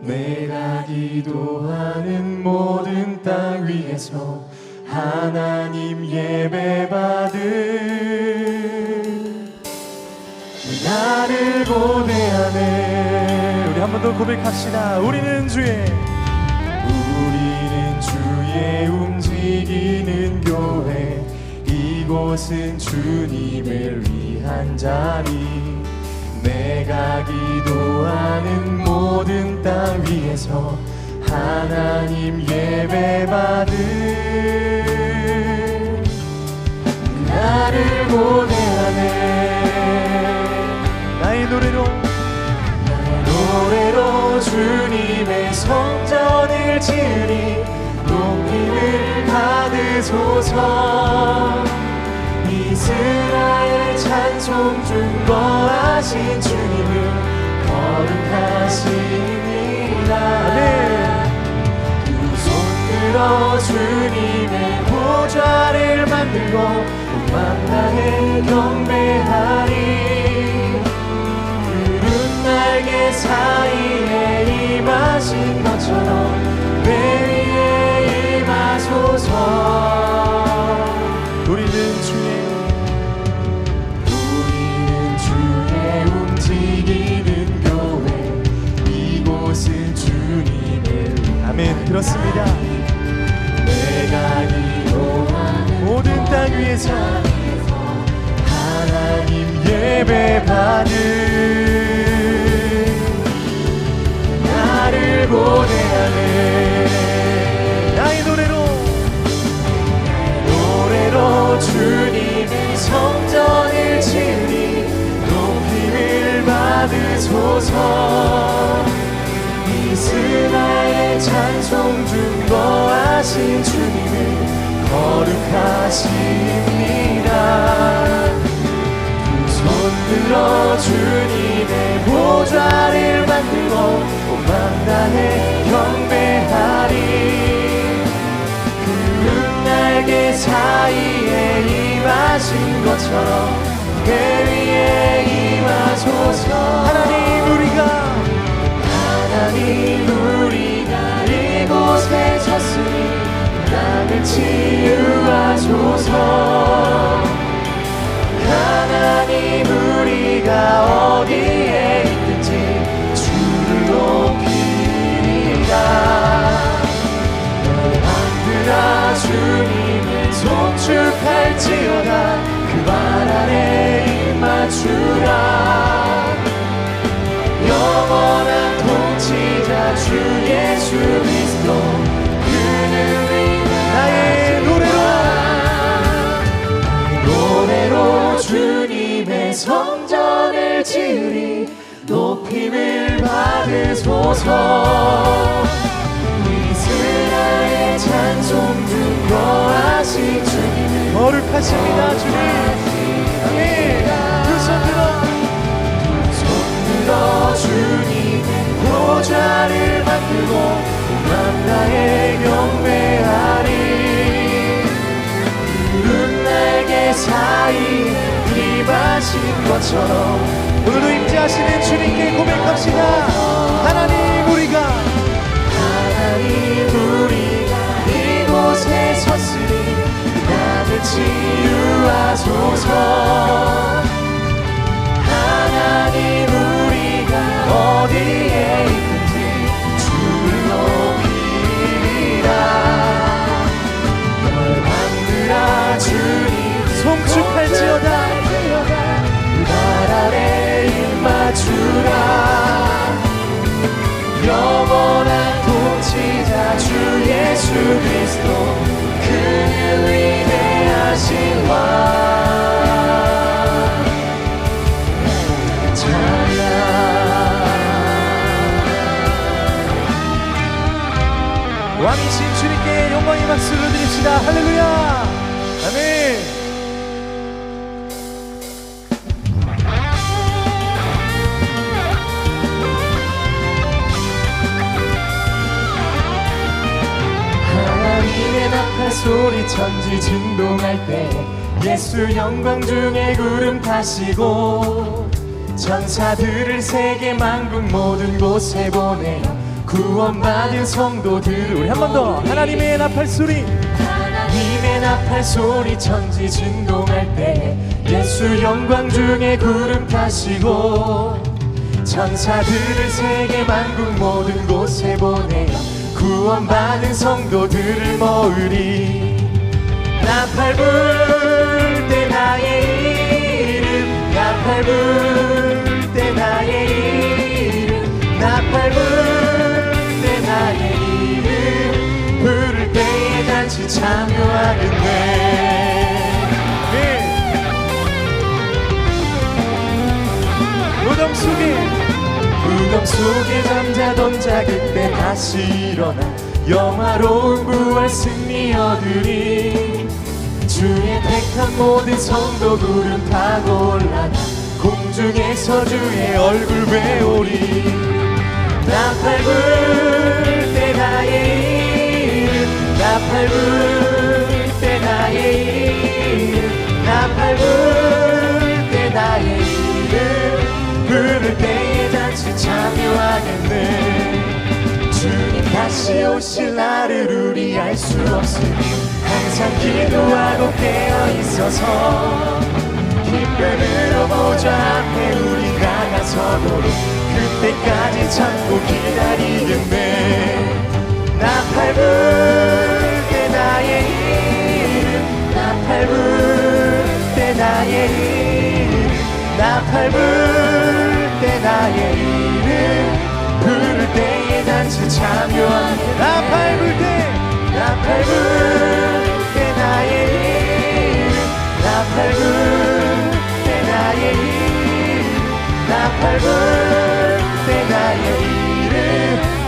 내가 기도하는 모든 땅 위에서 하나님 예배 받을 나를 고대하네 우리 한 번 더 고백합시다. 우리는 주의 우리는 주의 움직이는 교회. 이곳은 주님을 위한 자리. 내가 기도하는 모든 땅 위에서 하나님 예배 받을 나를 고대하네. 나의 노래로 노래로 주님의 성전을 지으니 높임을 받으소서. 이스라엘 찬송 중 거하신 주님을 거룩하 들고 만나에 경배하리. 푸른 날개 사이에 임하신 것처럼 내 위에 임하소서. 우리는 주의 우리는 주의 움직이는 교회. 이곳은 주님의 아멘. 그렇습니다. 땅 위에서 하나님 예배 받을 나를 고대하네. 나의 노래로. 노래로 주님의 성전을 지으니 높임을 받으소서. 이스라엘 찬송 중거하신 주님을 거룩하십니다. 두손 들어 주님의 보좌를 만들고 온 만당에 경배하리. 푸른 날개 사이에 임하신 것처럼 내 위에 임하소 송축할지어다 그발 아래 입맞추라. 영원한 통치자 주 예수 그리스도. 그는 나의 노래로 노래로 주님의 성전을 지으리. 높임을 받으소서. 찬송 중거하신 주님을 거룩하십니다 주님. 아멘. 두손 들어 손 들어 주님의 보좌를 만들고 만나에 경배하리 푸른 날개 사이 입하신 것처럼 오늘도 임재하시는 주님께 고백합시다. 하나님 나를 치유하 예수 영광 중에 구름 타시고 천사들을 세계 만국 모든 곳에 보내어 구원받은 성도들 우리 한 번 더. 하나님의 나팔 소리. 님의 나팔 소리 천지 진동할 때 예수 영광 중에 구름 타시고 천사들을 세계 만국 모든 곳에 보내어 구원받은 성도들을 모으리 나팔 불 속에 잠자던 자 그때 다시 일어나 영화로운 부활 승리 얻으리. 주의 택한 모든 성도 구름 타고 올라가 공중에서 주의 얼굴 배우리. 나팔 불 때 나의 이름 나팔 불 때 나의 이름 나팔 불 때 나의 이름 부를 때에 잔치 참여하겠네. 주님 다시 오실 날을 우리 알 수 없으니 항상 기도하고 깨어 있어서 기쁨으로 보좌 앞에 우리가 나서도록 그때까지 참고 기다리겠네. 나팔 불때 나의 이름 나팔 불때 나의 이름 나팔 불때 나의 이름 부를 때에 단체 참여하게 나팔 불때 나팔 불때 나의 이름 나팔 불때 나의 이름 나팔 불때 나의 이름.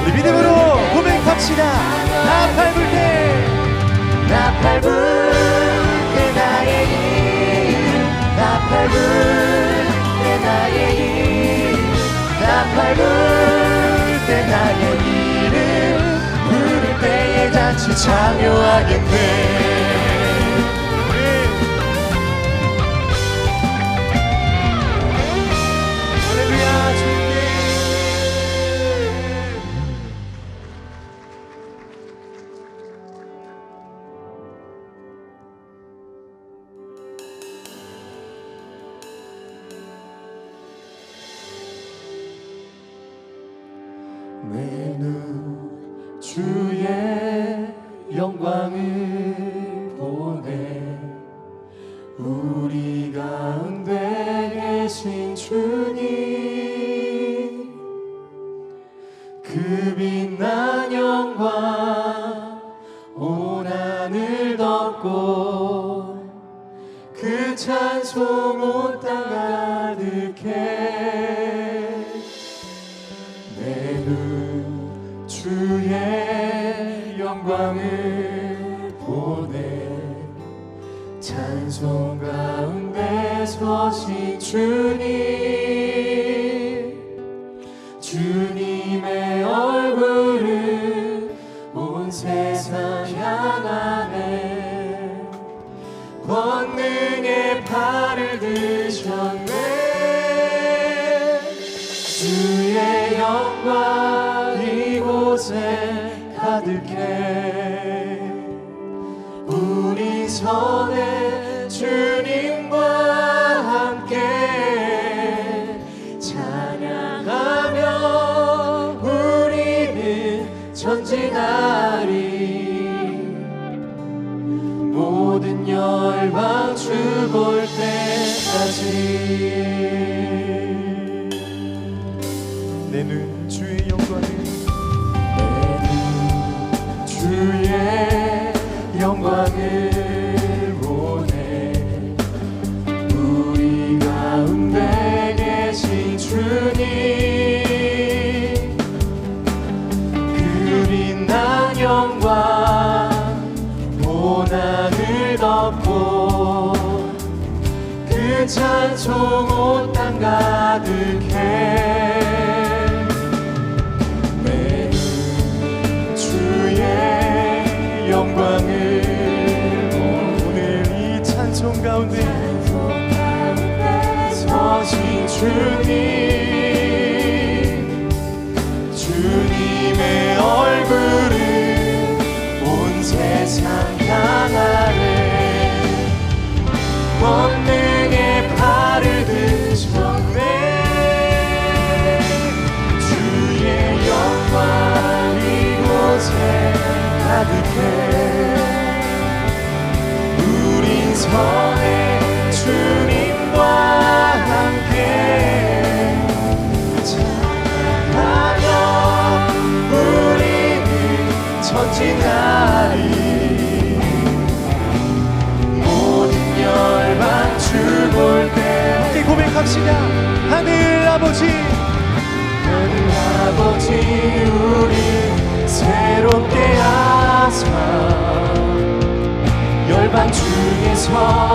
우리 믿음으로 고백합시다. 나팔 불때 나팔 불때 나의 이름 나팔 불 나팔 불때 나의 이름 부를 때에 잔치 참여하겠네 영광 영광을 보내. 찬송 가운데 서신 주님. 주 가득해 우리 손에 주님과 함께 찬양하며 우리는 전진하리. 모든 열방 주볼 때까지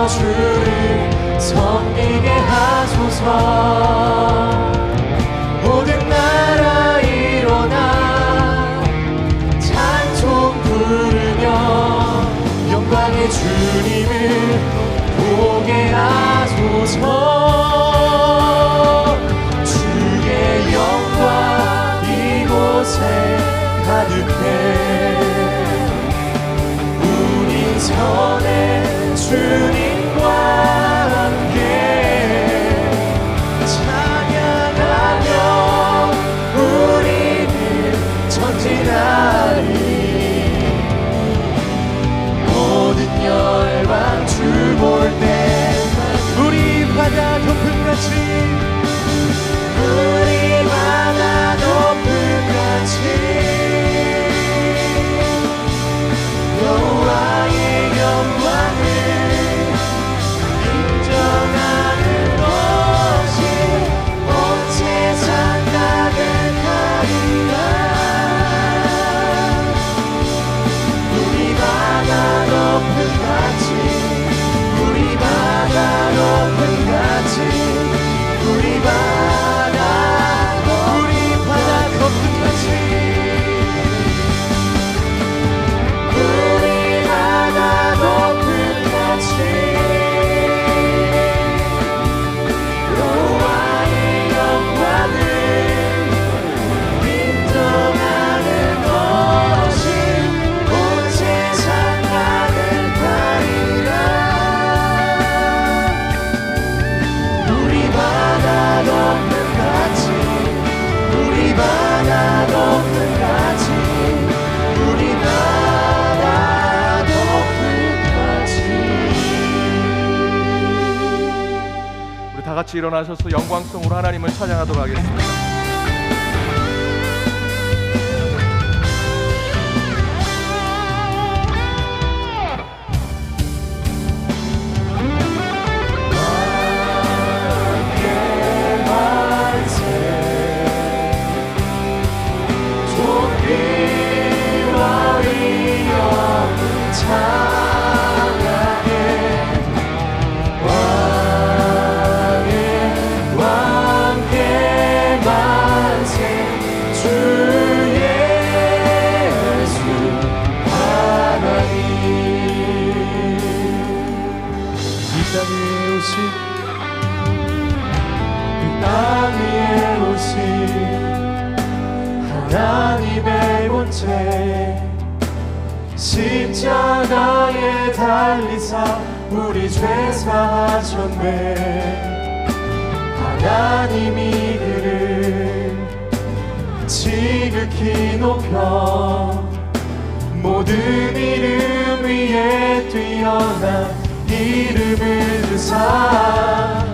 주를 섬기게 하소서. 같이 일어나셔서 영광송으로 하나님을 찬양하도록 하겠습니다. 오신 하나님의 본체. 십자가에 달리사 우리 죄 사하셨네. 하나님이 그를 지극히 높여 모든 이름 위에 뛰어난 이름을 드사.